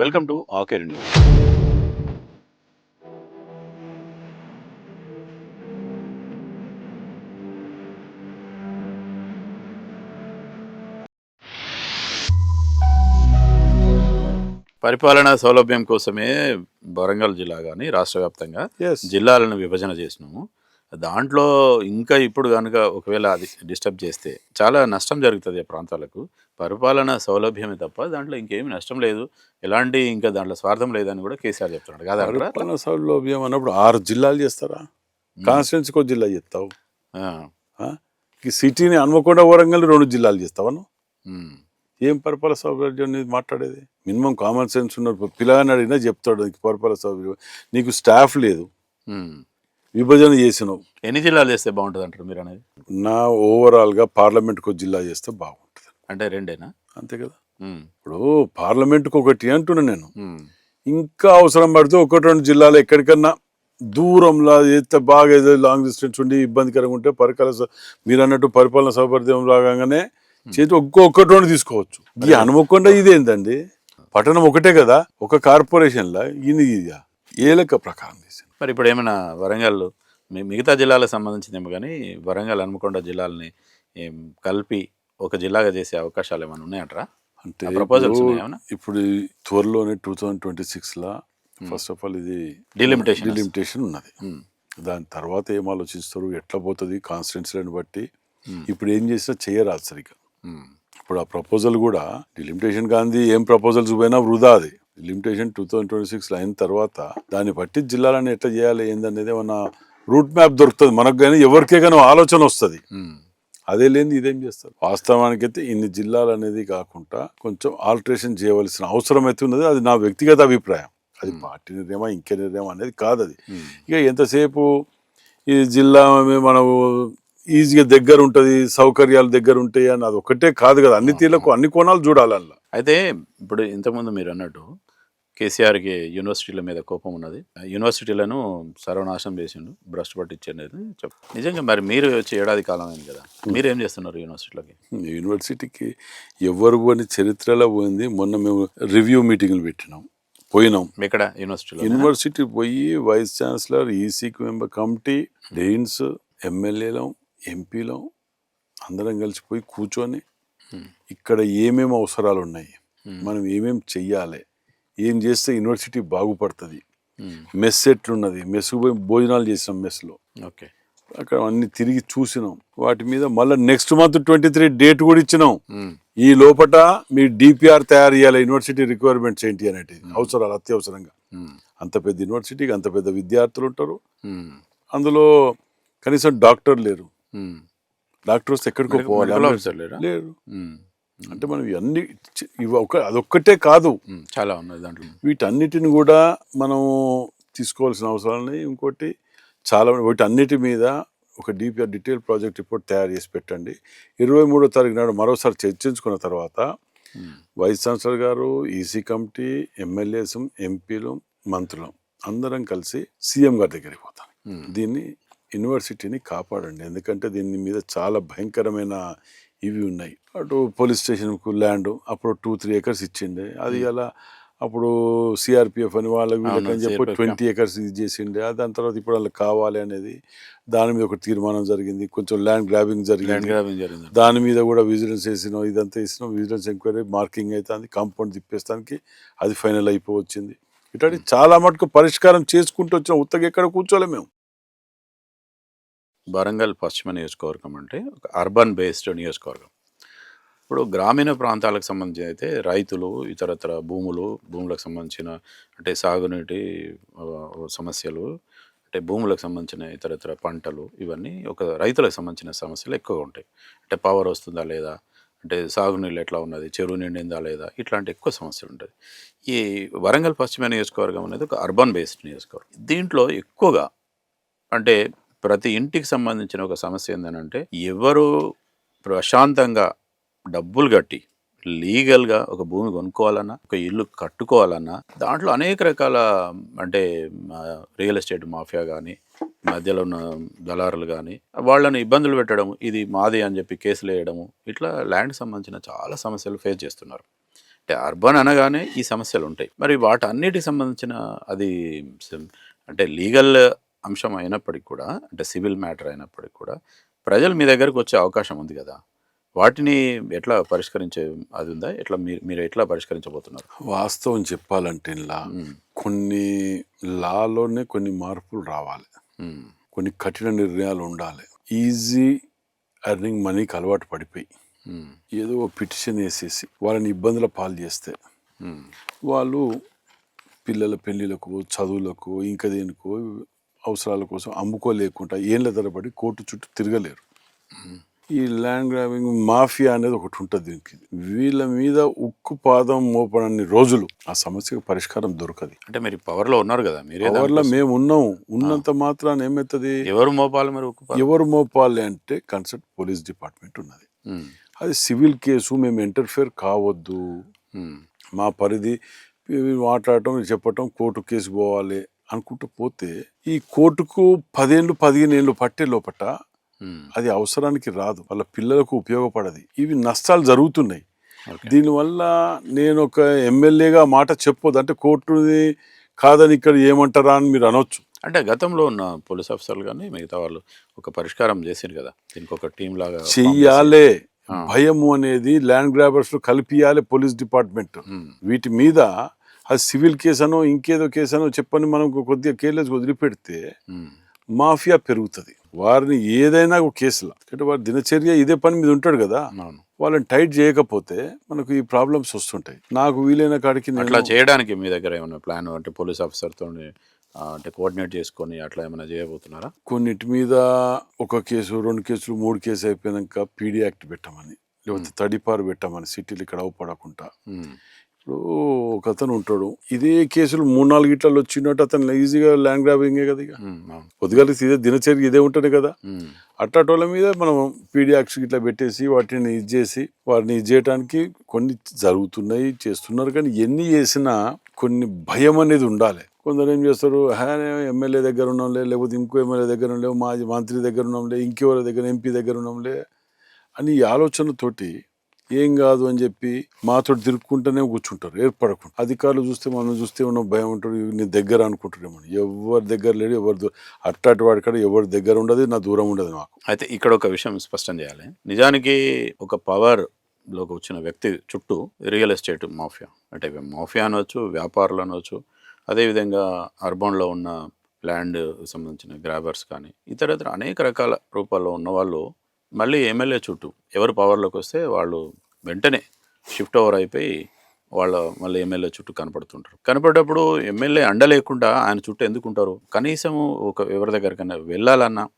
Welcome to ఆకేర్ news. పరిపాలనా సౌలభ్యం కోసమే వరంగల్ జిల్లా కానీ రాష్ట్ర వ్యాప్తంగా జిల్లాలను విభజన చేసినాము. దాంట్లో ఇంకా ఇప్పుడు కనుక ఒకవేళ అది డిస్టర్బ్ చేస్తే చాలా నష్టం జరుగుతుంది ఆ ప్రాంతాలకు. పరిపాలన సౌలభ్యమే తప్ప దాంట్లో ఇంకేమీ నష్టం లేదు. ఎలాంటి ఇంకా దాంట్లో స్వార్థం లేదని కూడా కేసీఆర్ చెప్తున్నాడు. కాదా? పరిపాలన సౌలభ్యం అన్నప్పుడు ఆరు జిల్లాలు చేస్తారా? కాన్స్టిట్యున్సీకి ఒక జిల్లా చేస్తావు? ఈ సిటీని హన్మకొండ వరంగల్ రెండు జిల్లాలు చేస్తావా నువ్వు? ఉమ్, ఏం పరిపాలన సౌలభ్యం నీది మాట్లాడేది? మినిమం కామన్ సెన్స్ ఉన్న పిల్లగాని అడిగినా చెప్తాడు నీకు పరిపాలన సౌలభ్యం. నీకు స్టాఫ్ లేదు. విభజన చేసినావు. ఎన్ని జిల్లాలు చేస్తే బాగుంటుంది అంటారు మీరు అనేది నా ఓవరాల్గా పార్లమెంట్కి ఒక జిల్లా చేస్తే బాగుంటుంది. అంటే రెండేనా? అంతే కదా. ఇప్పుడు పార్లమెంట్కి ఒకటి అంటున్నా నేను. ఇంకా అవసరం పడితే ఒకటి రెండు జిల్లాలు ఎక్కడికన్నా దూరంలో చేస్తే బాగా ఏదో లాంగ్ డిస్టెన్స్ ఉండి ఇబ్బందికరంగా ఉంటే పరిపాలన మీరు అన్నట్టు పరిపాలన సౌకర్యం రాగానే చేతి ఒక్క ఒక్కటి రెండు తీసుకోవచ్చు. ఈ హనుమకొండ ఇదేందండి? పట్టణం ఒకటే కదా. ఒక కార్పొరేషన్లా ఇది ఇదా ఏ లెక్క ప్రకారం తీసింది మరి ఇప్పుడు ఏమైనా వరంగల్ మిగతా జిల్లాలకు సంబంధించిందేమో కానీ వరంగల్ హన్మకొండ జిల్లాలని కలిపి ఒక జిల్లాగా చేసే అవకాశాలు ఏమైనా ఉన్నాయంటారా? అంటే ఇప్పుడు- త్వరలోనే టూ థౌజండ్ ట్వంటీ సిక్స్లో ఫస్ట్ ఆఫ్ ఆల్ ఇది Delimitation. డిలిమిటేషన్ ఉన్నది. దాని తర్వాత ఏం ఆలోచిస్తారు? ఎట్లా పోతుంది? కాన్స్టిట్యున్సీలను బట్టి. ఇప్పుడు ఏం చేసినా చేయరాదు సరిగ్గా. ఇప్పుడు ఆ ప్రపోజల్ కూడా డిలిమిటేషన్ కాంది ఏం ప్రపోజల్స్ పోయినా వృధా అది. డిలిమిటేషన్ టూ థౌజండ్ ట్వంటీ సిక్స్లో అయిన తర్వాత దాన్ని బట్టి జిల్లాలను ఎట్లా చేయాలి ఏందనేది ఏమన్నా రూట్ మ్యాప్ దొరుకుతుంది. మనకు కానీ ఎవరికే కానీ ఆలోచన వస్తుంది. అదే లేని ఇదేం చేస్తారు? వాస్తవానికైతే ఇన్ని జిల్లాలు అనేది కాకుండా కొంచెం ఆల్టరేషన్ చేయవలసిన అవసరం అయితే ఉన్నది. అది నా వ్యక్తిగత అభిప్రాయం. అది పార్టీ నిర్ణయమా ఇంకే నిర్ణయం అనేది కాదు అది. ఇక ఎంతసేపు ఈ జిల్లా మనకు ఈజీగా దగ్గర ఉంటుంది సౌకర్యాలు దగ్గర ఉంటాయి అని అది ఒకటే కాదు కదా. అన్ని తీర్లకు అన్ని కోణాలు చూడాలి అందులో అయితే ఇప్పుడు ఇంతకుముందు మీరు అన్నట్టు కేసీఆర్కి యూనివర్సిటీల మీద కోపం ఉన్నది. యూనివర్సిటీలను సర్వనాశనం చేసిండు భ్రష్టు పట్టించనేది చెప్ నిజంగా మరి మీరు వచ్చి ఏడాది కాలం అయింది కదా మీరు ఏం చేస్తున్నారు యూనివర్సిటీలకి? యూనివర్సిటీకి ఎవరు పోని చరిత్రలో పోయింది. మొన్న మేము రివ్యూ మీటింగ్లు పెట్టినాం పోయినాం. ఎక్కడ యూనివర్సిటీలో యూనివర్సిటీ పోయి వైస్ ఛాన్సలర్ ఈసీకి మెంబర్ కమిటీ డెయిన్స్ ఎమ్మెల్యేలం ఎంపీలం అందరం కలిసి పోయి కూర్చొని ఇక్కడ ఏమేమి అవసరాలు ఉన్నాయి మనం ఏమేమి చెయ్యాలి ఏం చేస్తే యూనివర్సిటీ బాగుపడుతుంది. మెస్ ఎట్లున్నది? మెస్ పోయి భోజనాలు చేసినాం మెస్లో. ఓకే. అక్కడ అన్ని తిరిగి చూసినాం. వాటి మీద మళ్ళీ next month twenty three date కూడా ఇచ్చినాం. ఈ లోపట మీ డిపిఆర్ తయారు చేయాలి యూనివర్సిటీ రిక్వైర్మెంట్స్ ఏంటి అనేది. అవసరాలు అత్యవసరంగా. అంత పెద్ద యూనివర్సిటీకి అంత పెద్ద విద్యార్థులు ఉంటారు. అందులో కనీసం డాక్టర్ లేరు. డాక్టర్స్ ఎక్కడికో మెడికల్ పోవాలి. లేరా? అంటే మనం ఇవన్నీ ఇవి ఒక అదొక్కటే కాదు. చాలా ఉన్నది దాంట్లో. వీటన్నిటిని కూడా మనం తీసుకోవాల్సిన అవసరాలని ఇంకోటి చాలా వీటన్నిటి మీద ఒక డిపిఆర్ డీటెయిల్ ప్రాజెక్ట్ రిపోర్ట్ తయారు చేసి పెట్టండి. ఇరవై మూడో తారీఖు నాడు మరోసారి చర్చించుకున్న తర్వాత వైస్ ఛాన్సలర్ గారు ఈసీ కమిటీ ఎమ్మెల్యేస్ ఎంపీలు మంత్రులు అందరం కలిసి సీఎం గారి దగ్గరికి పోతాం. దీన్ని యూనివర్సిటీని కాపాడండి. ఎందుకంటే దీని మీద చాలా భయంకరమైన ఇవి ఉన్నాయి. అటు పోలీస్ స్టేషన్కు ల్యాండ్ అప్పుడు టూ త్రీ ఎకర్స్ ఇచ్చిండే. అది అలా అప్పుడు సిఆర్పిఎఫ్ అని వాళ్ళకి అని చెప్పి. ట్వంటీ ఎకర్స్ ఇది చేసిండే. దాని తర్వాత ఇప్పుడు వాళ్ళకి కావాలి అనేది దాని మీద ఒక తీర్మానం జరిగింది. కొంచెం ల్యాండ్ గ్రాబింగ్ ల్యాండ్ జరిగింది గ్రాబింగ్ జరిగింది. దాని మీద కూడా విజిలెన్స్ వేసినాం ఇదంతా వేసినాం. విజిలెన్స్ ఎంక్వైరీ మార్కింగ్ అవుతుంది కాంపౌండ్ తిప్పేస్తానికి అది ఫైనల్ అయిపోవచ్చింది. ఇట్లాంటి చాలా మటుకు పరిష్కారం చేసుకుంటూ వచ్చిన ఉత్తగా ఎక్కడ కూర్చోలే మేము. వరంగల్ పశ్చిమ నియోజకవర్గం అంటే ఒక అర్బన్ బేస్డ్ నియోజకవర్గం. ఇప్పుడు గ్రామీణ ప్రాంతాలకు సంబంధించి అయితే రైతులు ఇతరత్ర భూములు భూములకు సంబంధించిన అంటే సాగునీటి సమస్యలు అంటే భూములకు సంబంధించిన ఇతరత్ర పంటలు ఇవన్నీ ఒక రైతులకు సంబంధించిన సమస్యలు ఎక్కువగా ఉంటాయి. అంటే పవర్ వస్తుందా లేదా? అంటే సాగునీళ్ళు ఎట్లా ఉన్నది? చెరువు నిండిందా లేదా? ఇట్లాంటి ఎక్కువ సమస్యలు ఉంటుంది ఈ వరంగల్ పశ్చిమ నియోజకవర్గం అనేది ఒక అర్బన్ బేస్డ్ నియోజకవర్గం. దీంట్లో ఎక్కువగా అంటే ప్రతి ఇంటికి సంబంధించిన ఒక సమస్య ఏంటంటే ఎవరు ప్రశాంతంగా డబ్బులు కట్టి లీగల్గా ఒక భూమి కొనుక్కోవాలన్నా ఒక ఇల్లు కట్టుకోవాలన్నా దాంట్లో అనేక రకాల అంటే రియల్ ఎస్టేట్ మాఫియా కానీ మధ్యలో ఉన్న దళారులు కానీ వాళ్ళని ఇబ్బందులు పెట్టడం ఇది మాది అని చెప్పి కేసులు వేయడము ఇట్లా ల్యాండ్ సంబంధించిన చాలా సమస్యలు ఫేస్ చేస్తున్నారు. అంటే అర్బన్ అనగానే ఈ సమస్యలు ఉంటాయి. మరి వాటన్నిటికి సంబంధించిన అది అంటే లీగల్ అంశం అయినప్పటికీ కూడా అంటే సివిల్ మ్యాటర్ అయినప్పటికీ కూడా ప్రజలు మీ దగ్గరకు వచ్చే అవకాశం ఉంది కదా? వాటిని ఎట్లా పరిష్కరించే అది ఉందా? ఎట్లా మీరు మీరు ఎట్లా పరిష్కరించబోతున్నారు? వాస్తవం చెప్పాలంటే ఇలా కొన్ని లాలోనే కొన్ని మార్పులు రావాలి. కొన్ని కఠిన నిర్ణయాలు ఉండాలి. ఈజీ ఎర్నింగ్ మనీకి అలవాటు పడిపోయి ఏదో పిటిషన్ వేసేసి వాళ్ళని ఇబ్బందుల పాలు చేస్తే వాళ్ళు పిల్లల పెళ్ళిళ్ళకు చదువులకు ఇంకా దేనికో అవసరాల కోసం అమ్ముకోలేకుండా ఏళ్ళ తరబడి కోర్టు చుట్టూ తిరగలేరు. ఈ ల్యాండ్ గ్రాబింగ్ మాఫియా అనేది ఒకటి ఉంటుంది దీనికి. వీళ్ళ మీద ఉక్కు పాదం మోపడని రోజులు ఆ సమస్యకు పరిష్కారం దొరకదు. అంటే మీరు పవర్లో ఉన్నారు కదా మీరే పవర్లో మేము ఉన్నాం ఉన్నంత మాత్రాన ఏమవుతుంది? ఎవరు మోపాలి మరి ఉక్కు ఎవరు మోపాలి అంటే కన్సల్ట్ పోలీస్ డిపార్ట్మెంట్ ఉన్నది. అది సివిల్ కేసు మేము ఇంటర్ఫియర్ కావద్దు. మా పరిధి మాట్లాడటం చెప్పటం కోర్టు కేసు పోవాలి. అనుకుంటూ పోతే ఈ కోర్టుకు పదేళ్ళు పదిహేను ఏళ్ళు పట్టే లోపట అది అవసరానికి రాదు. వాళ్ళ పిల్లలకు ఉపయోగపడది. ఇవి నష్టాలు జరుగుతున్నాయి. దీనివల్ల నేను ఒక ఎమ్మెల్యేగా మాట చెప్పొద్దు అంటే కోర్టుని కాదని ఇక్కడ ఏమంటారా అని మీరు అనొచ్చు. అంటే గతంలో ఉన్న పోలీస్ ఆఫీసర్లు కానీ మిగతా వాళ్ళు ఒక పరిష్కారం చేశారు కదా. దీనికి ఒక టీం లాగా చెయ్యాలే. భయము అనేది ల్యాండ్ గ్రాబర్స్ కలిపియాలి పోలీస్ డిపార్ట్మెంట్. వీటి మీద అది సివిల్ కేసు అనో ఇంకేదో కేసు అనో చెప్పని మనం కొద్దిగా కేర్లెస్ వదిలిపెడితే మాఫియా పెరుగుతుంది. వారిని ఏదైనా ఒక కేసులో అంటే వారి దినచర్య ఇదే పని మీద ఉంటాడు కదా వాళ్ళని టైట్ చేయకపోతే మనకు ఈ ప్రాబ్లమ్స్ వస్తుంటాయి. నాకు వీలైన కాడికి అట్లా చేయడానికి మీ దగ్గర ఏమైనా ప్లాన్ అంటే పోలీస్ ఆఫీసర్తో అంటే కోఆర్డినేట్ చేసుకొని అట్లా ఏమైనా చేయబోతున్నారా? కొన్నిటి మీద ఒక కేసు రెండు కేసులు మూడు కేసు అయిపోయాక పీడీ యాక్ట్ పెట్టమని లేకపోతే తడిపారు పెట్టమని సిటీలు ఇక్కడ అవపడకుండా ఇప్పుడు ఒక అతను ఉంటాడు. ఇదే కేసులు మూడు నాలుగు ఇట్లలో వచ్చినట్టు అతను ఈజీగా ల్యాండ్ గ్రాబింగే కదా ఇక. ఉమ్, అవును. పొద్దుగాలి ఇదే దినచర్య ఇదే ఉంటుంది కదా. అట్టాటోళ్ళ మీద మనం పీడియాక్స్ ఇట్లా పెట్టేసి వాటిని ఇది చేసి వాటిని ఇది చేయడానికి కొన్ని జరుగుతున్నాయి చేస్తున్నారు కానీ ఎన్ని చేసినా కొన్ని భయం అనేది ఉండాలి. కొందరు ఏం చేస్తారు? "హా, ఎమ్మెల్యే దగ్గర ఉన్నాంలే లేకపోతే ఇంకో ఎమ్మెల్యే దగ్గర ఉన్నాం మాజీ మంత్రి దగ్గర ఉన్నాంలే ఇంకెవరి దగ్గర ఎంపీ దగ్గర ఉన్నాంలే అని ఈ ఆలోచనతోటి ఏం కాదు అని చెప్పి మాతో తిరుక్కుంటూనే కూర్చుంటారు ఏర్పడకుండా. అధికారులు చూస్తే మనం చూస్తే ఉన్న భయం ఉంటాడు నీ దగ్గర అనుకుంటారేమో ఎవరి దగ్గర లేడు ఎవరి దూ- అట్టాటి వాడి కాడ ఎవరి దగ్గర ఉండదు నా దూరం ఉండదు నాకు అయితే ఇక్కడ ఒక విషయం స్పష్టం చేయాలి. నిజానికి ఒక పవర్లోకి వచ్చిన వ్యక్తి చుట్టూ రియల్ ఎస్టేట్ మాఫియా అంటే మాఫియా అనవచ్చు వ్యాపారులు అనవచ్చు అదేవిధంగా అర్బన్లో ఉన్న ల్యాండ్ సంబంధించిన గ్రాబర్స్ కానీ ఇతర ఇతర అనేక రకాల రూపాల్లో ఉన్న వాళ్ళు మళ్ళీ ఎమ్మెల్యే చుట్టూ ఎవరు పవర్లోకి వస్తే వాళ్ళు వెంటనే షిఫ్ట్ ఓవర్ అయిపోయి వాళ్ళ మళ్ళీ ఎమ్మెల్యే చుట్టూ కనపడుతుంటారు. కనపడేటప్పుడు ఎమ్మెల్యే అండ లేకుండా ఆయన చుట్టూ ఎందుకు ఉంటారు? కనీసం ఒక ఎవరి దగ్గరికైనా వెళ్ళాలన్నా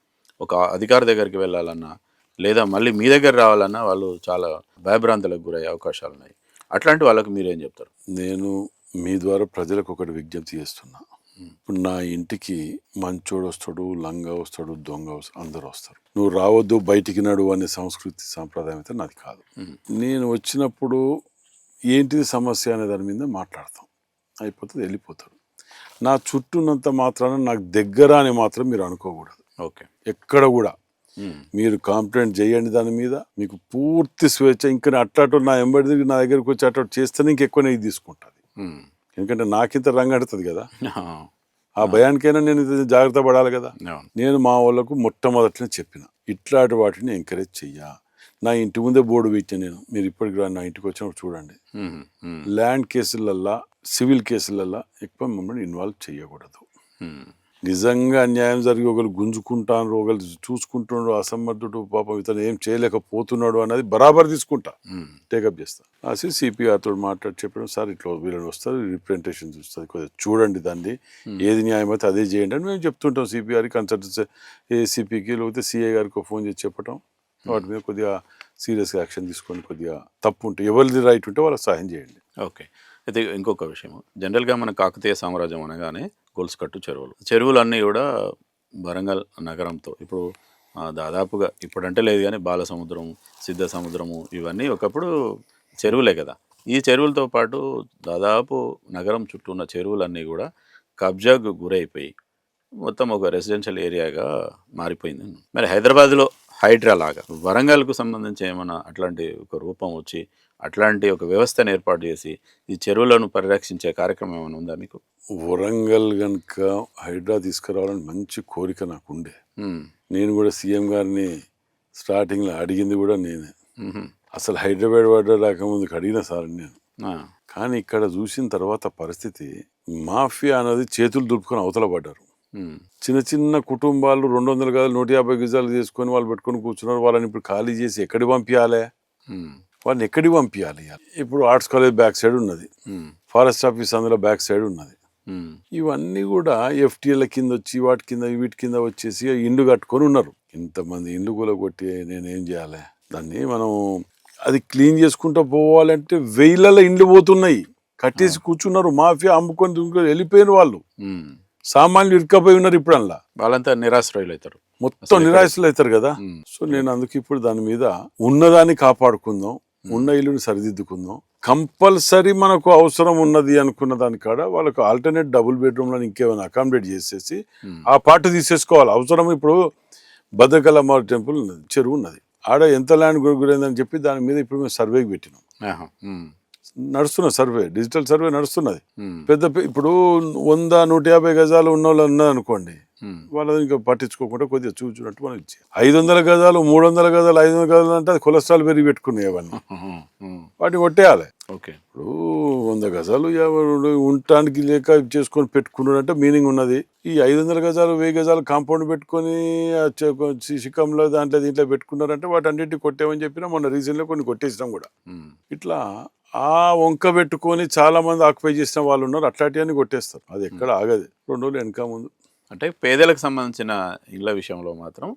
ఒక అధికారి దగ్గరికి వెళ్ళాలన్నా లేదా మళ్ళీ మీ దగ్గర రావాలన్నా వాళ్ళు చాలా భయభ్రాంతులకు గురయ్యే అవకాశాలు ఉన్నాయి అట్లాంటి వాళ్ళకి మీరేం చెప్తారు? నేను మీ ద్వారా ప్రజలకు ఒకటి విజ్ఞప్తి చేస్తున్నా. ఇప్పుడు నా ఇంటికి మంచోడు వస్తాడు లంగా వస్తాడు దొంగ వస్తాడు అందరూ వస్తారు. నువ్వు రావద్దు బయటికి నడు అనే సంస్కృతి సాంప్రదాయం అయితే నాది కాదు. నేను వచ్చినప్పుడు ఏంటిది సమస్య అనే దాని మీద మాట్లాడతాం. అయిపోతుంది వెళ్ళిపోతాడు. నా చుట్టూ ఉన్నంత మాత్రాన నాకు దగ్గర అని మాత్రం మీరు అనుకోకూడదు. ఓకే. ఎక్కడ కూడా. మీరు కాంప్లైంట్ చేయండి దాని మీద మీకు పూర్తి స్వేచ్ఛ ఇంకా అట్టాటు నా ఎంబడి నా దగ్గరికి వచ్చి అట్టాటు చేస్తేనే ఇంకెక్కువ నేను తీసుకుంటుంది. ఎందుకంటే నాకింత రంగడుతుంది కదా. ఆ, భయానికైనా నేను జాగ్రత్త పడాలి కదా. నేను మా వాళ్ళకు మొట్టమొదటినే చెప్పిన ఇట్లాంటి వాటిని ఎంకరేజ్ చెయ్య. నా ఇంటి ముందే బోర్డు పెట్టాను నేను. మీరు ఇప్పటికి నా ఇంటికి వచ్చినప్పుడు చూడండి. ల్యాండ్ కేసులల్లా సివిల్ కేసులల్లా ఎక్కువ మమ్మల్ని ఇన్వాల్వ్ చేయకూడదు నిజంగా అన్యాయం జరిగి ఒకరు గుంజుకుంటాను ఒకరు చూసుకుంటున్నాడు అసమర్థుడు పాపం ఇతను ఏం చేయలేకపోతున్నాడు అనేది బరాబర్ తీసుకుంటా. టేకప్ చేస్తా. రాసి సిపిఆర్తో మాట్లాడి చెప్పడం సార్ ఇట్లా వీళ్ళని వస్తారు రిప్రజెంటేషన్ చూస్తుంది కొద్దిగా చూడండి దాన్ని. ఏది న్యాయం అయితే అదే చేయండి అని మేము చెప్తుంటాం సిపిఆర్ కన్సల్టెన్సీ ఏసీపీకి లేకపోతే సిఏ గారికి ఫోన్ చేసి చెప్పడం వాటి మీద కొద్దిగా సీరియస్గా యాక్షన్ తీసుకొని కొద్దిగా తప్పు ఉంటే ఎవరిది రైట్ ఉంటే వాళ్ళకి సహాయం చేయండి. ఓకే. అయితే ఇంకొక విషయం జనరల్గా మన కాకతీయ సామ్రాజ్యం అనగానే గొలుసుకట్టు చెరువులు. చెరువులన్నీ కూడా వరంగల్ నగరంతో ఇప్పుడు దాదాపుగా ఇప్పుడంటే లేదు కానీ బాల సముద్రం సిద్ధ సముద్రము ఇవన్నీ ఒకప్పుడు చెరువులే కదా. ఈ చెరువులతో పాటు దాదాపు నగరం చుట్టూ ఉన్న చెరువులన్నీ కూడా కబ్జాకు గురైపోయి మొత్తం ఒక రెసిడెన్షియల్ ఏరియాగా మారిపోయింది. మరి హైదరాబాద్లో హైడ్రా లాగా వరంగల్కు సంబంధించి ఏమైనా అట్లాంటి ఒక రూపం వచ్చి అట్లాంటి ఒక వ్యవస్థను ఏర్పాటు చేసి ఈ చెరువులను పరిరక్షించే కార్యక్రమం ఏమైనా ఉందా మీకు? వరంగల్ కనుక హైడ్రా తీసుకురావాలని మంచి కోరిక నాకు ఉండే నేను కూడా సీఎం గారిని స్టార్టింగ్లో అడిగింది కూడా నేనే. అసలు హైదరాబాద్ వాడ రాకముందుకు అడిగిన సార్ నేను. కానీ ఇక్కడ చూసిన తర్వాత పరిస్థితి మాఫియా అనేది చేతులు దులుపుకొని అవతల పడ్డారు. చిన్న చిన్న కుటుంబాలు రెండు వందల గదాలు నూట యాభై గజాలు చేసుకొని వాళ్ళు పెట్టుకొని కూర్చున్నారు. వాళ్ళని ఇప్పుడు ఖాళీ చేసి ఎక్కడికి పంపించాలి వాళ్ళని ఎక్కడికి పంపించాలి ఇప్పుడు ఆర్ట్స్ కాలేజ్ బ్యాక్ సైడ్ ఉన్నది. ఫారెస్ట్ ఆఫీస్ అందులో బ్యాక్ సైడ్ ఉన్నది. ఇవన్నీ కూడా ఎఫ్టీఎల కింద వచ్చి వాటి కింద వీటి కింద వచ్చేసి ఇండ్లు కట్టుకొని ఉన్నారు. ఇంతమంది ఇండ్లు నేనేం చేయాలి? దాన్ని మనం అది క్లీన్ చేసుకుంటూ పోవాలంటే వెయ్యిలలో ఇండ్లు పోతున్నాయి. కట్టేసి కూర్చున్నారు. మాఫియా అమ్ముకొని వెళ్ళిపోయిన వాళ్ళు. సామాన్యులు ఇరుక్కపోయి ఉన్నారు ఇప్పుడు అందులో వాళ్ళంతా నిరాశ్రయులు అవుతారు మొత్తం నిరాశలు అవుతారు కదా? సో నేను అందుకు ఇప్పుడు దాని మీద ఉన్నదాన్ని కాపాడుకుందాం. ఉన్న ఇల్లుని సరిదిద్దుకుందాం. కంపల్సరీ మనకు అవసరం ఉన్నది అనుకున్న దాని కాడ వాళ్ళకు ఆల్టర్నేట్ డబుల్ బెడ్రూమ్లను ఇంకేమైనా అకామిడేట్ చేసేసి ఆ పార్ట్ తీసేసుకోవాలి. అవసరం ఇప్పుడు భద్రకలమ్మ టెంపుల్ ఉన్నది చెరువు ఉన్నది. ఆడ ఎంత ల్యాండ్ గురైందని చెప్పి దాని మీద ఇప్పుడు మేము సర్వేకి పెట్టినాం. నడుస్తున్న సర్వే డిజిటల్ సర్వే నడుస్తున్నది. పెద్ద ఇప్పుడు వంద నూట యాభై గజాలు ఉన్న వాళ్ళు ఉన్నదనుకోండి ఉమ్, వాళ్ళని ఇంకా పట్టించుకోకుండా కొద్దిగా చూచున్నట్టు మనం ఇచ్చి ఐదు వందల గజాలు మూడు వందల గజాలు ఐదు వందల గజాలు అంటే అది కొలెస్ట్రాల్ పెరిగి పెట్టుకున్నాయి అవన్నీ వాటిని కొట్టేయాలి. ఓకే. ఇప్పుడు వంద గజాలు ఉండటానికి లేక చేసుకొని పెట్టుకున్నాడు అంటే మీనింగ్ ఉన్నది. ఈ ఐదు వందల గజాలు వెయ్యి గజాలు కాంపౌండ్ పెట్టుకొని శిఖంలో దాంట్లో దీంట్లో పెట్టుకున్నారంటే వాటి అన్నింటినీ కొట్టేమని చెప్పినా మొన్న రీసెంట్లో కొన్ని కొట్టేసినాం కూడా. ఇట్లా ఆ వంక పెట్టుకొని చాలా మంది ఆక్యుపై చేసిన వాళ్ళు ఉన్నారు. అట్లాంటివన్నీ కొట్టేస్తారు. అది ఎక్కడ ఆగదు. రెండు రోజులు వెనక ముందు. అంటే పేదలకు సంబంధించిన ఇళ్ళ విషయంలో మాత్రం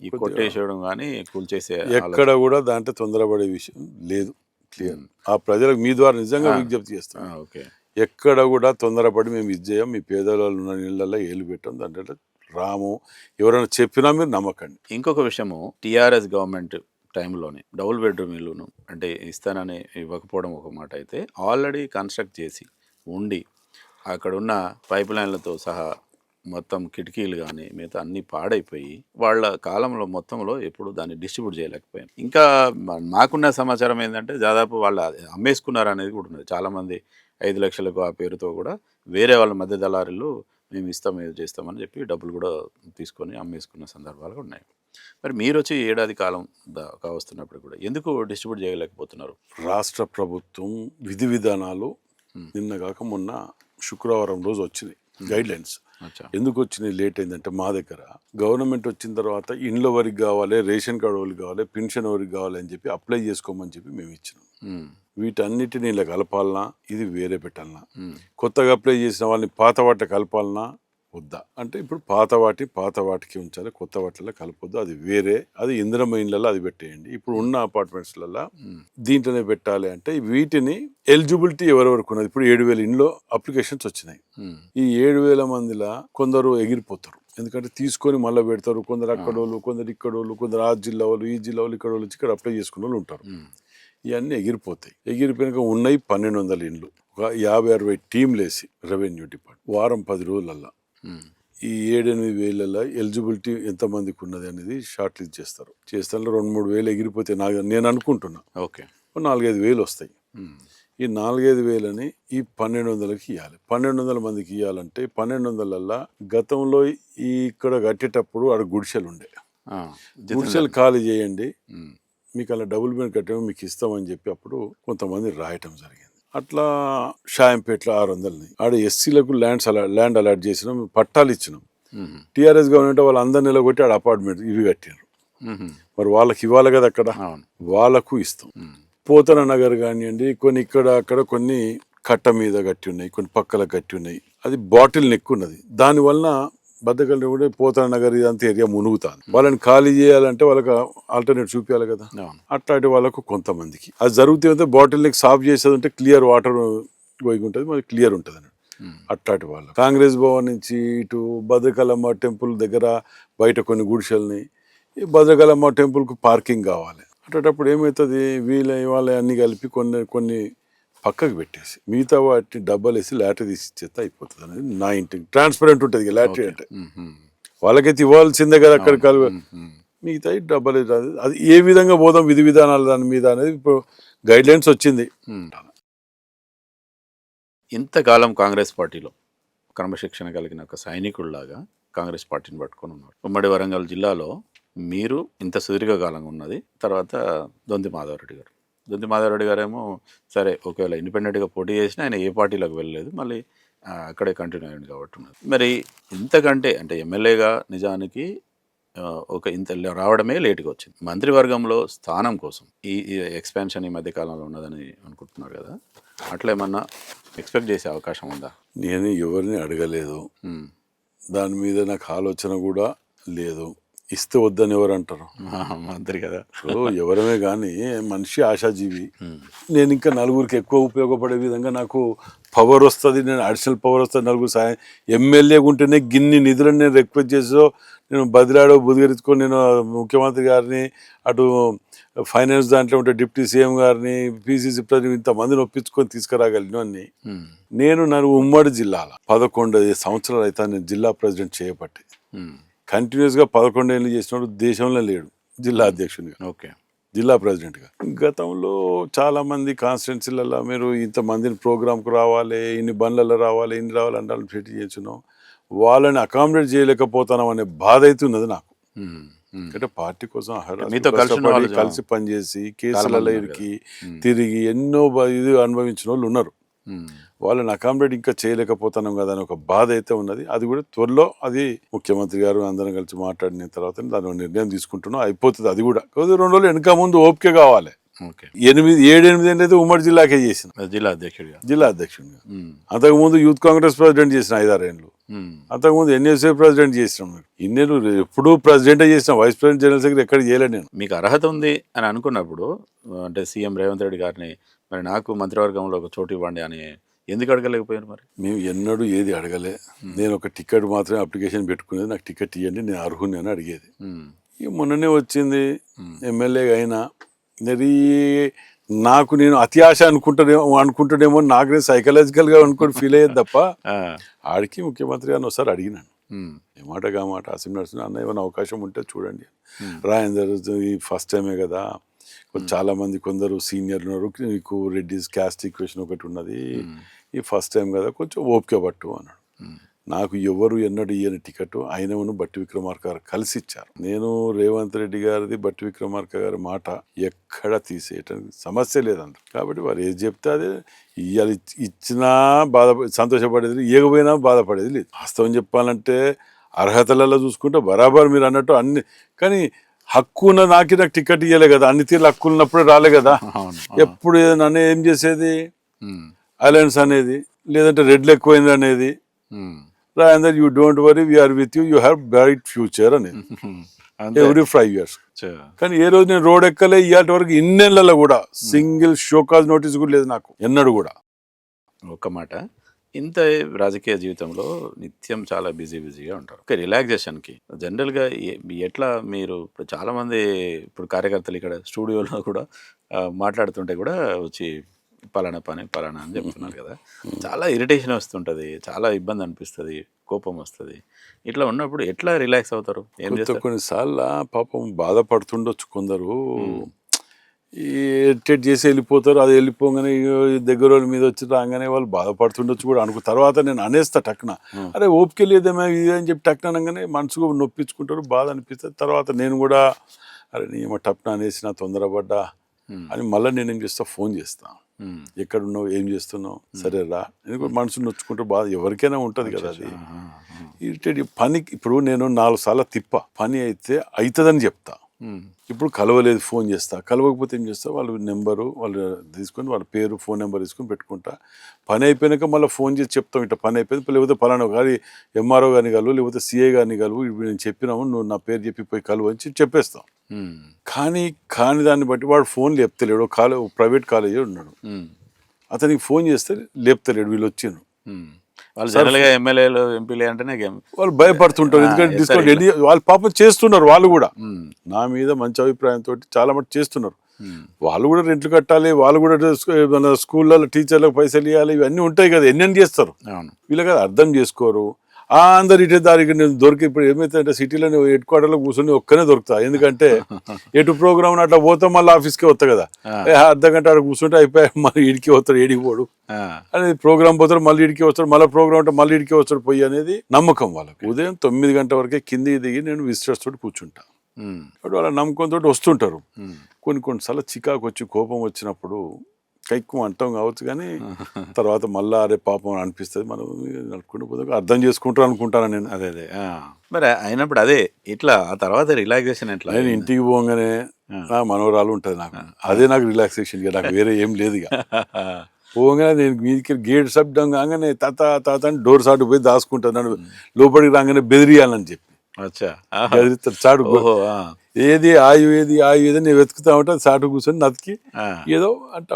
ఈ కొట్టేసేయడం కానీ కూల్చేసే ఎక్కడ కూడా దాంట్లో తొందరపడే విషయం లేదు. క్లియర్. ఆ ప్రజలకు మీ ద్వారా నిజంగా విజ్ఞప్తి చేస్తాం ఓకే. ఎక్కడ కూడా తొందరపడి మేము ఇది చేయం మీ పేదవాళ్ళు ఉన్న నీళ్ళల్లో ఏలు పెట్టాం దాంట్లో రాము. ఎవరైనా చెప్పినా మీరు నమ్మకండి. ఇంకొక విషయము టిఆర్ఎస్ గవర్నమెంట్ టైంలోనే డబుల్ బెడ్రూమ్ ఇల్లును అంటే ఇస్తానని ఇవ్వకపోవడం ఒక మాట అయితే ఆల్రెడీ కన్స్ట్రక్ట్ చేసి ఉండి అక్కడ ఉన్న పైప్ లైన్లతో సహా మొత్తం కిటికీలు కానీ మిగతా అన్నీ పాడైపోయి వాళ్ళ కాలంలో మొత్తంలో ఎప్పుడు దాన్ని డిస్ట్రిబ్యూట్ చేయలేకపోయాం. ఇంకా మాకున్న సమాచారం ఏంటంటే దాదాపు వాళ్ళు అమ్మేసుకున్నారు అనేది కూడా ఉన్నది. చాలామంది ఐదు లక్షలకు ఆ పేరుతో కూడా వేరే వాళ్ళ మధ్య దళారులు మేము ఇస్తాం ఇది చేస్తామని చెప్పి డబ్బులు కూడా తీసుకొని అమ్మేసుకున్న సందర్భాలు ఉన్నాయి. మరి మీరు వచ్చి ఏడాది కాలం దా- కావస్తున్నప్పుడు కూడా ఎందుకు డిస్ట్రిబ్యూట్ చేయలేకపోతున్నారు? రాష్ట్ర ప్రభుత్వం విధి విధానాలు. నిన్న కాక మొన్న శుక్రవారం రోజు వచ్చినాయి గైడ్ లైన్స్ ఎందుకు వచ్చినాయి? లేట్ అయిందంటే మా దగ్గర గవర్నమెంట్ వచ్చిన తర్వాత ఇండ్ల వరకు కావాలి రేషన్ కార్డు వరకు కావాలి పెన్షన్ వరకు కావాలి అని చెప్పి అప్లై చేసుకోమని చెప్పి మేము ఇచ్చినాం. వీటన్నిటిని ఇలా కలపాలనా ఇది వేరే పెట్టాలనా కొత్తగా అప్లై చేసిన వాళ్ళని పాత వాట కలపాలనా వద్దా? అంటే ఇప్పుడు పాత వాటి పాత వాటికి ఉంచాలి కొత్త వాటిలో కలపొద్దు అది వేరే. అది ఇందిరమ్మ ఇండ్లలో అది పెట్టేయండి. ఇప్పుడు ఉన్న అపార్ట్మెంట్స్లలో దీంట్లోనే పెట్టాలి అంటే వీటిని ఎలిజిబిలిటీ ఎవరెవరికి ఉన్నది? ఇప్పుడు ఏడు వేల ఇండ్లో అప్లికేషన్స్ వచ్చినాయి. ఈ ఏడు వేల మందిలో కొందరు ఎగిరిపోతారు. ఎందుకంటే తీసుకొని మళ్ళీ పెడతారు. కొందరు అక్కడోళ్ళు కొందరు ఇక్కడోళ్ళు కొందరు ఆ జిల్లా వాళ్ళు ఈ జిల్లా వాళ్ళు ఇక్కడ వాళ్ళు వచ్చి ఇక్కడ అప్లై చేసుకున్న వాళ్ళు ఉంటారు. ఇవన్నీ ఎగిరిపోతాయి. ఎగిరిపోయినాక ఉన్నాయి పన్నెండు వందల ఇండ్లు. ఒక యాభై అరవై టీంలు వేసి రెవెన్యూ డిపార్ట్మెంట్ వారం పది రోజులల్లా. ఈ ఏడెనిమిది వేలలో ఎలిజిబిలిటీ ఎంతమందికి ఉన్నది అనేది షార్ట్ లిస్ట్ చేస్తారు. చేస్తాను రెండు మూడు వేలు ఎగిరిపోతే నాకు నేను అనుకుంటున్నా. ఓకే. నాలుగైదు వేలు వస్తాయి. ఈ నాలుగైదు వేలని ఈ పన్నెండు వందలకి ఇవ్వాలి పన్నెండు వందల మందికి ఇవ్వాలంటే పన్నెండు వందలల్లా గతంలో ఈ ఇక్కడ కట్టేటప్పుడు ఆడ గుడిసెలు ఉండే గుడిసెలు ఖాళీ చేయండి. మీకు అలా డబుల్ బెడ్ కట్టాము మీకు ఇస్తామని చెప్పి అప్పుడు కొంతమంది రాయటం జరిగింది. అట్లా షాయంపేటలో ఆరు వందలని ఆడ ఎస్సీలకు ల్యాండ్స్ అలా ల్యాండ్ అలాట్ చేసినాం పట్టాలు ఇచ్చినాం. టీఆర్ఎస్ గవర్నమెంట్ వాళ్ళు అందరు నిలబెట్టి ఆడ అపార్ట్మెంట్ ఇవి కట్టారు మరి వాళ్ళకి ఇవ్వాలి కదా అక్కడ? వాళ్ళకు ఇస్తాం. పోతన నగర్ కానివ్వండి కొన్ని ఇక్కడ అక్కడ కొన్ని కట్ట మీద కట్టి ఉన్నాయి కొన్ని పక్కల కట్టి ఉన్నాయి. అది బాటిల్ నెక్ ఉన్నది బద్దకల్ని కూడా పోతన నగర్ ఇదంతా ఏరియా మునుగుతాను వాళ్ళని ఖాళీ చేయాలంటే వాళ్ళకి ఆల్టర్నేట్ చూపించాలి కదా. అట్లాంటి వాళ్ళకు కొంతమందికి. అది జరుగుతుంది బాటిల్ నెక్ సాఫ్ చేసేది ఉంటే క్లియర్ వాటర్ పోయి ఉంటుంది మరి క్లియర్ ఉంటుంది. అన్నట్టు అట్లాంటి వాళ్ళు కాంగ్రెస్ భవన్ నుంచి ఇటు భద్రకాళమ్మ టెంపుల్ దగ్గర బయట కొన్ని గుడిసెల్ని ఈ భద్రకాళమ్మ టెంపుల్కు పార్కింగ్ కావాలి. అట్లాంటప్పుడు ఏమవుతుంది వీళ్ళ వాళ్ళ అన్ని కలిపి కొన్ని కొన్ని పక్కకు పెట్టేసి మిగతా వాటిని డబ్బాలు వేసి లాటరీ తీసి ఇచ్చేస్తే అయిపోతుంది అనేది నా ఇంటి ట్రాన్స్పరెంట్ ఉంటుంది లాటరీ అంటే. వాళ్ళకైతే ఇవ్వాల్సిందే కదా అక్కడ కలు ఉమ్, ఉమ్, మిగతా డబ్బాలు అది ఏ విధంగా పోదాం విధి విధానాలు దాని మీద అనేది ఇప్పుడు గైడ్ లైన్స్ వచ్చింది. ఇంతకాలం కాంగ్రెస్ పార్టీలో క్రమశిక్షణ కలిగిన ఒక సైనికుల్లాగా కాంగ్రెస్ పార్టీని పట్టుకొని ఉన్నారు. ఉమ్మడి వరంగల్ జిల్లాలో మీరు ఇంత సుదీర్ఘకాలంగా ఉన్నది తర్వాత దొంతి మాధవరెడ్డి గారు. దొంతి మాధవరెడ్డి గారేమో సరే ఒకవేళ ఇండిపెండెంట్గా పోటీ చేసినా ఆయన ఏ పార్టీలోకి వెళ్ళలేదు మళ్ళీ అక్కడే కంటిన్యూ అయ్యింది కాబట్టి ఉన్నది. మరి ఇంతకంటే అంటే ఎమ్మెల్యేగా నిజానికి ఒక ఇంత రావడమే లేట్గా వచ్చింది. మంత్రివర్గంలో స్థానం కోసం ఈ ఎక్స్పాన్షన్ ఈ మధ్య కాలంలో ఉన్నదని అనుకుంటున్నారు కదా అట్లా ఏమన్నా ఎక్స్పెక్ట్ చేసే అవకాశం ఉందా? నేను ఎవరిని అడగలేదు. దాని మీద నాకు ఆలోచన కూడా లేదు. ఇస్తే వద్దని ఎవరు అంటారు మంత్రి కదా ఇప్పుడు ఎవరమే కానీ మనిషి ఆశాజీవి. నేను ఇంకా నలుగురికి ఎక్కువ ఉపయోగపడే విధంగా నాకు పవర్ వస్తుంది నేను అడిషనల్ పవర్ వస్తుంది నలుగురు సాయం ఎమ్మెల్యేగా ఉంటేనే గిన్ని నిధులను నేను రిక్వెస్ట్ చేసో నేను బదిలాడో బుదిగెత్తుకొని నేను ముఖ్యమంత్రి గారిని అటు ఫైనాన్స్ దాంట్లో ఉంటే డిప్యూటీ సీఎం గారిని పీసీసీ ప్రెసిడెంట్ ఇంతమందిని ఒప్పించుకొని తీసుకురాగలను అన్ని. నేను నన్ను ఉమ్మడి జిల్లాల పదకొండు సంవత్సరాలు అయితే నేను జిల్లా ప్రెసిడెంట్ చేయబట్టి. కంటిన్యూస్గా పదకొండు ఏళ్ళు చేసినాడు దేశంలో లేడు జిల్లా అధ్యక్షునిగా ఓకే జిల్లా ప్రెసిడెంట్గా గతంలో చాలా మంది కాన్స్టిట్యున్సీలలో మీరు ఇంతమందిని ప్రోగ్రామ్కి రావాలి ఇన్ని బండ్లలో రావాలి ఇన్ని రావాలి అంటే పెట్టి చేస్తున్నాం వాళ్ళని అకామిడేట్ చేయలేకపోతున్నాం అనే బాధ అయితే ఉన్నది నాకు ఉమ్. ఉమ్. అంటే పార్టీ కోసం మీతో వాళ్ళు కలిసి పనిచేసి కేసులలో ఇరికి. తిరిగి ఎన్నో ఇది అనుభవించిన వాళ్ళు ఉన్నారు. వాళ్ళని అకామిడేట్ ఇంకా చేయలేకపోతున్నాం కదా అని ఒక బాధ అయితే ఉన్నది. అది కూడా త్వరలో అది ముఖ్యమంత్రి గారు అందరం కలిసి మాట్లాడిన తర్వాత దాని నిర్ణయం తీసుకుంటున్నాం. అయిపోతుంది అది కూడా. కొద్ది రెండు రోజులు వెనక ముందు ఓపిక కావాలి. ఓకే. ఎనిమిది ఏడు ఎనిమిది అయితే ఉమ్మడి జిల్లాకే చేసిన. జిల్లా అధ్యక్షుడిగా? జిల్లా అధ్యక్షుడిగా. అంతకుముందు యూత్ కాంగ్రెస్ ప్రెసిడెంట్ చేసిన ఐదారేళ్ళు. అంతకుముందు ఎన్ఎస్ఏ ప్రెసిడెంట్ చేసినాం ఇన్నేళ్ళు ఎప్పుడూ ప్రెసిడెంటే చేసిన. వైస్ ప్రెసిడెంట్ జనరల్ సెక్రటరీ ఎక్కడ చేయలేను నేను. మీకు అర్హత ఉంది అని అనుకున్నప్పుడు అంటే సీఎం రేవంత్ రెడ్డి గారిని మరి నాకు మంత్రివర్గంలో ఒక చోటు ఇవ్వండి అని ఎందుకు అడగలేకపోయారు మరి మేము ఎన్నడూ ఏది అడగలే నేను ఒక టికెట్ మాత్రమే అప్లికేషన్ పెట్టుకునేది నాకు టికెట్ ఇవ్వండి నేను అర్హుని అని అడిగేది. ఇక మొన్ననే వచ్చింది ఉమ్. ఎమ్మెల్యేగా అయినా మరి నాకు నేను అతి ఆశ అనుకుంటానేమో అనుకుంటానేమో నాకు నేను సైకలాజికల్గా అనుకుని ఫీల్ అయ్యేది తప్ప. ఆడికి ముఖ్యమంత్రి గారిని ఒకసారి అడిగినాను ఉమ్. ఏ మాట గా మాట అసెంబ్లీ నడుస్తున్నా అన్న ఏమైనా అవకాశం ఉంటే చూడండి. రాయందర్ ఈ ఫస్ట్ టైమే కదా చాలా మంది కొందరు సీనియర్లు ఉన్నారు. నీకు రెడ్డిస్ క్యాస్ట్ ఈక్వేషన్ ఒకటి ఉన్నది. ఈ ఫస్ట్ టైం కదా కొంచెం ఓపిక పట్టు అన్నాడు. నాకు ఎవరు ఎన్నడూ ఇయ్యని టికెట్ ఆయనను బట్టి విక్రమార్క గారు కలిసి ఇచ్చారు. నేను రేవంత్ రెడ్డి గారిది బట్టి విక్రమార్క గారి మాట ఎక్కడ తీసేయటానికి సమస్య లేదంట కాబట్టి వారు ఏది చెప్తే అదే ఇవాళ ఇచ్చినా బాధ సంతోషపడేది ఇవ్వకపోయినా బాధపడేది లేదు. వాస్తవం చెప్పాలంటే అర్హతలలో చూసుకుంటే బరాబర్ మీరు అన్నట్టు అన్ని కానీ హక్కు ఉన్న నాకి నాకు టికెట్ ఇవ్వలే కదా అన్ని తీర్లు హక్కు ఉన్నప్పుడే రాలే కదా. ఎప్పుడు నన్ను ఏం చేసేది. అలయన్స్ అనేది లేదంటే రెడ్లు ఎక్కువైంది అనేది. రాయందర్ you don't worry we're with you you have bright future అనేది. ఎవ్రీ ఫైవ్ ఇయర్స్ కానీ ఏ రోజు నేను రోడ్ ఎక్కలే ఇవాటి వరకు ఇన్నెళ్ళలో కూడా సింగిల్ షోకాజ్ నోటీస్ కూడా లేదు నాకు ఎన్నడు కూడా. ఒక్క మాట. ఇంత రాజకీయ జీవితంలో నిత్యం చాలా బిజీ బిజీగా ఉంటారు. ఓకే రిలాక్సేషన్కి జనరల్గా ఎట్లా మీరు ఇప్పుడు చాలామంది ఇప్పుడు కార్యకర్తలు ఇక్కడ స్టూడియోలో కూడా మాట్లాడుతుంటే కూడా వచ్చి పలానా పని పలానా అని చెప్తున్నారు కదా. చాలా ఇరిటేషన్ వస్తుంటుంది చాలా ఇబ్బంది అనిపిస్తుంది కోపం వస్తుంది. ఇట్లా ఉన్నప్పుడు ఎట్లా రిలాక్స్ అవుతారు? ఏం చేస్తారు? కొన్నిసార్లు పాపం బాధపడుతుండొచ్చు కొందరు. ఈ ఎడిటెడ్ చేసి వెళ్ళిపోతారు అది వెళ్ళిపోగానే దగ్గర వాళ్ళ మీద వచ్చి రాగానే వాళ్ళు బాధపడుతుండొచ్చు కూడా. అనుకో తర్వాత నేను అనేస్తా టక్న. అరే ఓపిక లేదేమో ఇది అని చెప్పి టక్న అనగానే మనసుకు నొప్పించుకుంటారు బాధ అనిపిస్తుంది. తర్వాత నేను కూడా అరే నీ ఏమో టప్న అనేసి నా తొందరపడ్డా. అని మళ్ళీ నేను ఏం చేస్తా? ఫోన్ చేస్తా. ఉమ్. ఎక్కడ ఉన్నావు ఏం చేస్తున్నావు? సరే రా. ఎందుకంటే మనసు నొచ్చుకుంటే బాధ ఎవరికైనా ఉంటుంది కదా అది. ఇరిటేట్ పని ఇప్పుడు నేను నాలుగు సార్లు తిప్ప. పని అయితే అవుతుందని చెప్తా. ఇప్పుడు కలవలేదు ఫోన్ చేస్తా. కలవకపోతే ఏం చేస్తా? వాళ్ళ నెంబరు వాళ్ళు తీసుకొని వాళ్ళ పేరు ఫోన్ నెంబర్ తీసుకొని పెట్టుకుంటా. పని అయిపోయాక మళ్ళీ ఫోన్ చేసి చెప్తాం ఇట్లా పని అయిపోయింది. లేకపోతే పలానా గారి ఎంఆర్ఓ గారిని కలువు లేకపోతే సిఐ గారిని కలువు ఇప్పుడు నేను చెప్పినాము నువ్వు నా పేరు చెప్పి పోయి కలువు అని చెప్పి చెప్పేస్తాం. కానీ కాని దాన్ని బట్టి వాడు ఫోన్ లేపుతలేడు. కాలే ప్రైవేట్ కాలేజీ ఉన్నాడు. అతనికి ఫోన్ చేస్తే లేపుతలేడు వీళ్ళు వచ్చిండ్రు. వాళ్ళు జనరల్గా ఎమ్మెల్యేలు ఎంపీలు అంటేనే గేమ్. వాళ్ళు భయపడుతుంటారు. ఎందుకంటే డిస్కౌంట్. ఎన్ని వాళ్ళు పాపం చేస్తున్నారు వాళ్ళు కూడా. నా మీద మంచి అభిప్రాయంతో చాలా మటు చేస్తున్నారు. వాళ్ళు కూడా రెంట్లు కట్టాలి వాళ్ళు కూడా మన స్కూళ్ళలో టీచర్లకు పైసలు ఇవ్వాలి ఇవన్నీ ఉంటాయి కదా ఎన్ని చేస్తారు? అవును. వీళ్ళకి అది అర్థం చేసుకోరు. అందరు ఇటే దారికి నేను దొరికి ఇప్పుడు ఏమైతే సిటీలో హెడ్ క్వార్టర్లో కూర్చొని ఒక్కనే దొరుకుతా. ఎందుకంటే ఎటు ప్రోగ్రామ్ అట్లా పోతే మళ్ళీ ఆఫీస్కి వస్తా కదా. అర్ధ గంట అక్కడ కూర్చుంటే అయిపోయి మళ్ళీ ఇడికి వస్తాడు ఏడికి పోడు. అనేది ప్రోగ్రామ్ పోతాడు మళ్ళీ ఇడికి వస్తాడు మళ్ళీ ప్రోగ్రామ్ అంటే మళ్ళీ ఇడికి వస్తాడు పోయి అనేది నమ్మకం వాళ్ళకి. ఉదయం తొమ్మిది గంటల వరకే కింది దిగి నేను విజిటర్స్ తోటి కూర్చుంటా. వాళ్ళ నమ్మకంతో వస్తుంటారు. కొన్ని కొన్నిసార్లు చికాకు వచ్చి కోపం వచ్చినప్పుడు కైక్కువ అంటాం కావచ్చు కానీ తర్వాత మళ్ళా అరే పాపం అని అనిపిస్తుంది. మనం నడుచుకుంటూ పోతే అర్థం చేసుకుంటారు అనుకుంటాను నేను. అదే అదే. మరి అయినప్పుడు అదే ఇట్లా ఆ తర్వాత రిలాక్సేషన్ ఎట్లా నేను ఇంటికి పోగానే నా మనోరాలు ఉంటుంది నాకు. అదే నాకు రిలాక్సేషన్ నాకు వేరే ఏం లేదు ఇక. పోగానే నేను మీదికి గేట్ శబ్దం కాగానే తాత తాత అని డోర్ సాటు పోయి దాచుకుంటాను లోపలికి రాగానే బెదిరియాలని చెప్పి. బెదిరిస్తాడు చాటు ఏది ఆయు ఏది ఆయు ఏది నేను వెతుకుతా ఉంటా చాటు కూర్చొని నతికి. ఏదో అంటా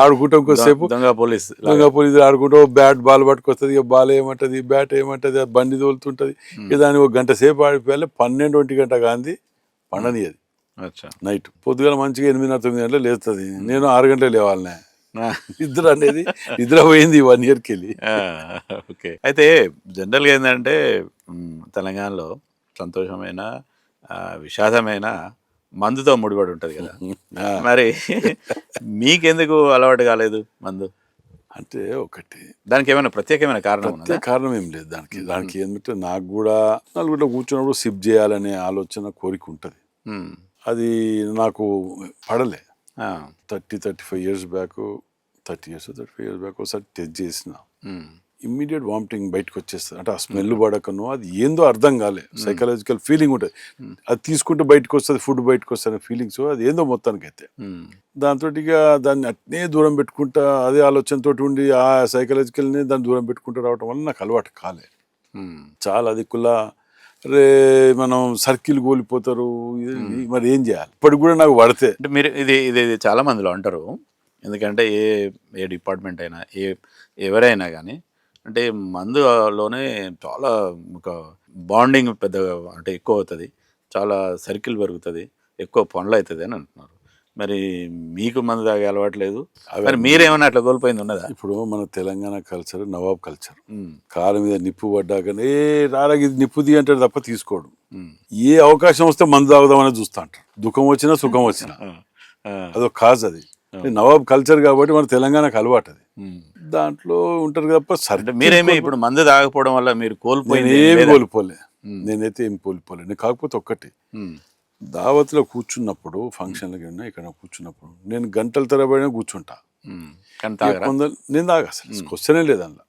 ఆడుకుంటాం కొద్దిసేపు. దొంగ పోలీస్ దొంగ పోలీసులు ఆడుకుంటూ. బ్యాట్ బాల్ పట్టుకొస్తుంది ఇక బాల్ ఏమంటది బ్యాట్ ఏమంటది బండి తోలుతుంటది. ఇక దాన్ని ఒక గంట సేపు ఆడిపోయాలి పన్నెండు ఒంటి గంట గాంధీ పండని అది అచ్చా. నైట్. పొద్దుగాల మంచిగా ఎనిమిదిన్నర తొమ్మిది గంటలు లేస్తుంది. నేను ఆరు గంటలకు లేవాలనే. నిద్ర అనేది నిద్ర పోయింది వన్ ఇయర్కి వెళ్ళి. ఓకే. అయితే జనరల్గా ఏంటంటే తెలంగాణలో సంతోషమైన విషాదమైన మందుతో ముడిపడి ఉంటుంది కదా. మరి మీకెందుకు అలవాటు కాలేదు మందు? అంటే ఒకటి దానికి ఏమైనా ప్రత్యేకమైన కారణం కారణం ఏం లేదు దానికి. దానికి ఏంటంటే నాకు కూడా నలుగురిలో కూర్చున్నప్పుడు సిప్ చేయాలనే ఆలోచన కోరిక ఉంటుంది. అది నాకు పడలే. Thirty thirty five years back thirty years thirty five years back ఒకసారి టెస్ట్ చేసిన. ఇమ్మీడియట్ వామిటింగ్ బయటకు వచ్చేస్తుంది. అంటే ఆ స్మెల్ పడకను అది ఏందో అర్థం కాలే. సైకలాజికల్ ఫీలింగ్ ఉంటుంది. అది తీసుకుంటే బయటకు వస్తుంది ఫుడ్ బయటకు వస్తుంది ఫీలింగ్స్ అది ఏందో మొత్తానికి అయితే దాంతో ఇక దాన్ని అట్నే దూరం పెట్టుకుంటా అదే ఆలోచనతో ఉండి ఆ సైకలాజికల్ని దాన్ని దూరం పెట్టుకుంటూ రావటం వల్ల నాకు అలవాటు కాలే. చాలా దిక్కులా రే మనం సర్కిల్ కోల్పోతారు మరి ఏం చేయాలి? ఇప్పటికి కూడా నాకు పడితే. అంటే మీరు ఇది ఇది ఇది చాలా మందిలో అంటారు. ఎందుకంటే ఏ ఏ డిపార్ట్మెంట్ అయినా ఏ ఎవరైనా కానీ అంటే మందులోనే చాలా ఒక బాండింగ్ పెద్దగా అంటే ఎక్కువ అవుతుంది. చాలా సర్కిల్ పెరుగుతుంది. ఎక్కువ పనులు అవుతుంది అని అంటున్నారు. మరి మీకు మందు తాగే అలవాటు లేదు. మరి మీరేమన్నా అట్లా కోల్పోయింది ఉన్నదా? ఇప్పుడు మన Telangana culture nawab culture. Car మీద నిప్పు పడ్డాకనే ఏ రారా ఇది నిప్పుది అంటాడు తప్ప తీసుకోడు. ఏ అవకాశం వస్తే మందు తాగుదామని చూస్తా అంటారు దుఃఖం వచ్చినా సుఖం వచ్చినా. అదొక కాజ్ అది. నవాబ్ కల్చర్ కాబట్టి మన తెలంగాణకు అలవాటు అది. దాంట్లో ఉంటారు తప్ప సరే మీరేమీ ఇప్పుడు మందు తాగకపోవడం వల్ల మీరు కోల్పోయింది నేను ఏమి? కోల్పోలే. నేనైతే ఏం కోల్పోలే. నేను కాకపోతే ఒక్కటి. దావత్లో కూర్చున్నప్పుడు ఫంక్షన్లకి ఉన్నా ఇక్కడ కూర్చున్నప్పుడు నేను గంటల తరబడిన కూర్చుంటా. నేను తాగా అసలు. క్వశ్చనే లేదు అందులో.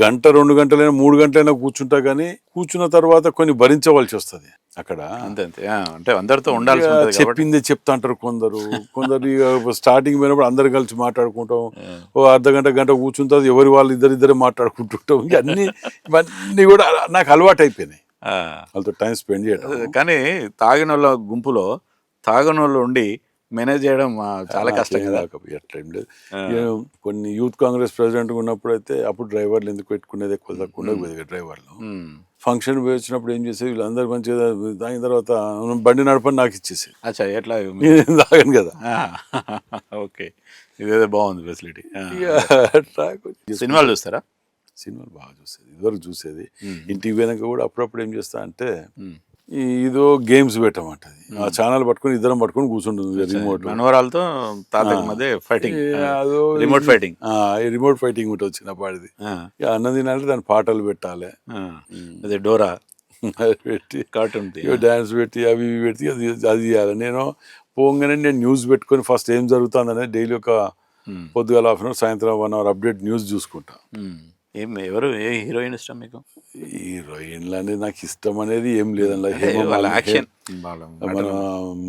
గంట రెండు గంటలైనా మూడు గంటలైనా కూర్చుంటా కానీ కూర్చున్న తర్వాత కొన్ని భరించవలసి వస్తుంది అక్కడ. అంతే అంతే. అంటే అందరితో కాబట్టి. చెప్పిందే చెప్తా అంటారు కొందరు కొందరు స్టార్టింగ్ పోయినప్పుడు అందరు కలిసి మాట్లాడుకుంటాం. ఓ అర్ధ గంట గంట కూర్చుంటుంది ఎవరి వాళ్ళు ఇద్దరు ఇద్దరే మాట్లాడుకుంటుంటాం. ఇక అన్ని ఇవన్నీ కూడా నాకు అలవాటు అయిపోయినాయి వాళ్ళతో టైం స్పెండ్ చేయడం కానీ తాగిన వాళ్ళ గుంపులో తాగిన వాళ్ళు ఉండి మేనేజ్ చేయడం చాలా కష్టం కదా. ఎట్లా లేదు కొన్ని యూత్ కాంగ్రెస్ ప్రెసిడెంట్ ఉన్నప్పుడు అయితే అప్పుడు డ్రైవర్లు ఎందుకు పెట్టుకునేది ఎక్కువ తక్కువ ఉండదు డ్రైవర్లు. ఫంక్షన్ పోయి వచ్చినప్పుడు ఏం చేసేది? వీళ్ళందరూ మంచిగా తాగిన తర్వాత బండి నడపని నాకు ఇచ్చేసి అచ్చా ఎట్లా తాగాను కదా. ఓకే. ఇదేదో బాగుంది ఫెసిలిటీ సినిమాలు చూస్తారా? సినిమాలు బాగా చూసేది. ఇదివరకు చూసేది. ఇంటికి పోయినాక కూడా అప్పుడప్పుడు ఏం చేస్తా అంటే ఇదో గేమ్స్ పెట్టమంటది ఆ ఛానల్ పట్టుకొని ఇద్దరం పట్టుకొని కూర్చుంటుంది రిమోట్ మనవరాలతో తాతకి మధ్య ఫైటింగ్ అదో రిమోట్ ఫైటింగ్ రిమోట్ ఫైటింగ్ ఉంటుంది వచ్చిన పాడిది. ఇక అన్నం తినాలంటే దాని పాటలు పెట్టాలి. అదే డోరా. పెట్టి కార్టూన్ ఇక డ్యాన్స్ పెట్టి అవి ఇవి పెట్టి అది అది చేయాలి. నేను పోగానే నేను న్యూస్ పెట్టుకొని ఫస్ట్ ఏం జరుగుతుంది అనేది డైలీ ఒక పొద్దుగాల హాఫ్ అన్ అవర్ సాయంత్రం వన్ అవర్ అప్డేట్ న్యూస్ చూసుకుంటా. ఏం ఎవరు ఏ హీరోయిన్ ఇష్టం మీకు? హీరోయిన్లు అనేది నాకు ఇష్టం అనేది ఏం లేదండి యాక్షన్. మన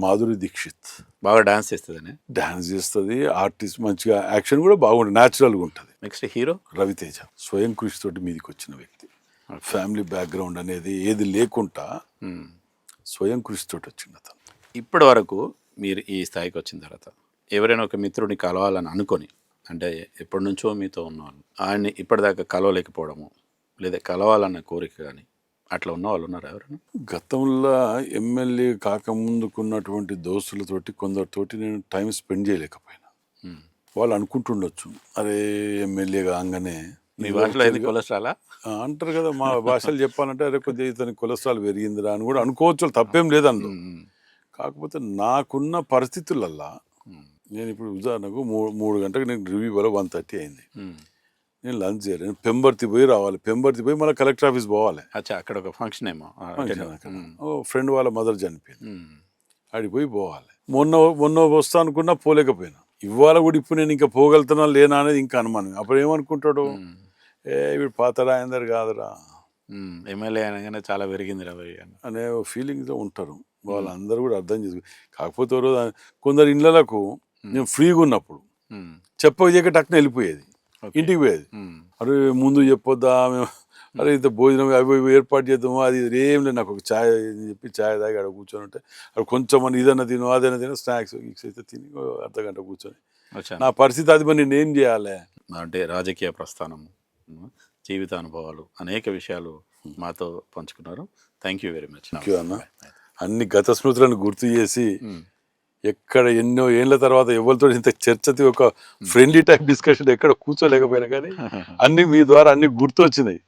మాధురి దీక్షిత్. బాగా డాన్స్ చేస్తుందని? డాన్స్ చేస్తుంది. ఆర్టిస్ట్ మంచిగా యాక్షన్ కూడా బాగుంటుంది. న్యాచురల్గా ఉంటుంది. Next hero? రవితేజ. స్వయం కృషి తోటి మీదికి వచ్చిన వ్యక్తి. ఫ్యామిలీ బ్యాక్గ్రౌండ్ అనేది ఏది లేకుండా స్వయం కృషి తోటి వచ్చింది అతను. ఇప్పటి వరకు మీరు ఈ స్థాయికి వచ్చిన తర్వాత ఎవరైనా ఒక మిత్రుడిని కలవాలని అనుకొని అంటే ఎప్పటి నుంచో మీతో ఉన్నవాళ్ళు ఆయన్ని ఇప్పటిదాకా కలవలేకపోవడము లేదా కలవాలన్న కోరిక కానీ అట్లా ఉన్న వాళ్ళు ఉన్నారు ఎవరైనా గతంలో ఎమ్మెల్యే కాకముందుకున్నటువంటి దోస్తులతోటి కొందరితోటి నేను టైం స్పెండ్ చేయలేకపోయినా. వాళ్ళు అనుకుంటుండొచ్చు అరే ఎమ్మెల్యే కాగానే మీ భాషలో ఏంది కొలెస్ట్రాలా అంటారు కదా మా భాషలు చెప్పాలంటే అరే కొద్దిగా ఇతని కొలెస్ట్రాల్ పెరిగిందిరా అని కూడా అనుకోవచ్చు తప్పేం లేదు అందులో మ్మ్. కాకపోతే నాకున్న పరిస్థితులల్లా. నేను ఇప్పుడు ఉదాహరణకు మూడు మూడు గంటలకు నేను రివ్యూ ఇవ్వాలి? వన్ థర్టీ అయింది. నేను లంచ్ చేయాలి. నేను పెంబర్తి పోయి రావాలి. పెంబర్తి పోయి మళ్ళీ కలెక్టర్ ఆఫీస్ పోవాలి. అచ్చా అక్కడ ఒక ఫంక్షన్ ఏమో. ఓ ఫ్రెండ్ వాళ్ళ మదర్ చనిపోయింది. ఆడికి పోయి పోవాలి. మొన్న మొన్న వస్తా అనుకున్నా పోలేకపోయినా. ఇవాళ కూడా ఇప్పుడు నేను ఇంకా పోగలుగుతున్నా లేనా అనేది ఇంకా అనుమానం అప్పుడు ఏమనుకుంటాడు. ఏ వీడు పాత రాయందరు కాదురా. మ్మ్. ఎమ్మెల్యే అనగానే చాలా పెరిగింది రా భయ్ అని ఫీలింగ్తో ఉంటారు. వాళ్ళందరూ కూడా అర్థం చేసుకో కాకపోతే రోజు కొందరు ఇళ్ళలకు నేను ఫ్రీగా ఉన్నప్పుడు. చెప్పక టక్కున వెళ్ళిపోయేది. ఇంటికి పోయేది. అరే ముందు చెప్పొద్దా మేము అరే ఇంత భోజనం అవి ఏర్పాటు చేద్దాము అది ఏం లేదు నాకు ఒక ఛాయ్ అని చెప్పి ఛాయ్ తాగి అక్కడ కూర్చొని ఉంటే అక్కడ కొంచెం అని ఇదన్నా తిను అదైనా తిను స్నాక్స్ గిక్స్ అయితే తిని అర్ధ గంట కూర్చొని నా పరిస్థితి అది మరి నేనేం చేయాలి అంటే రాజకీయ ప్రస్థానం మ్మ్. జీవిత అనుభవాలు అనేక విషయాలు మాతో పంచుకున్నారు థ్యాంక్ యూ వెరీ మచ్ అన్న. అన్ని గత స్మృతులను గుర్తు చేసి. ఎక్కడ ఎన్నో ఏళ్ళ తర్వాత ఎవరితో ఇంత చర్చతి ఒక ఫ్రెండ్లీ టైప్ డిస్కషన్ ఎక్కడ కూర్చోలేకపోయినా కానీ అన్ని మీ ద్వారా అన్ని గుర్తు వచ్చినాయి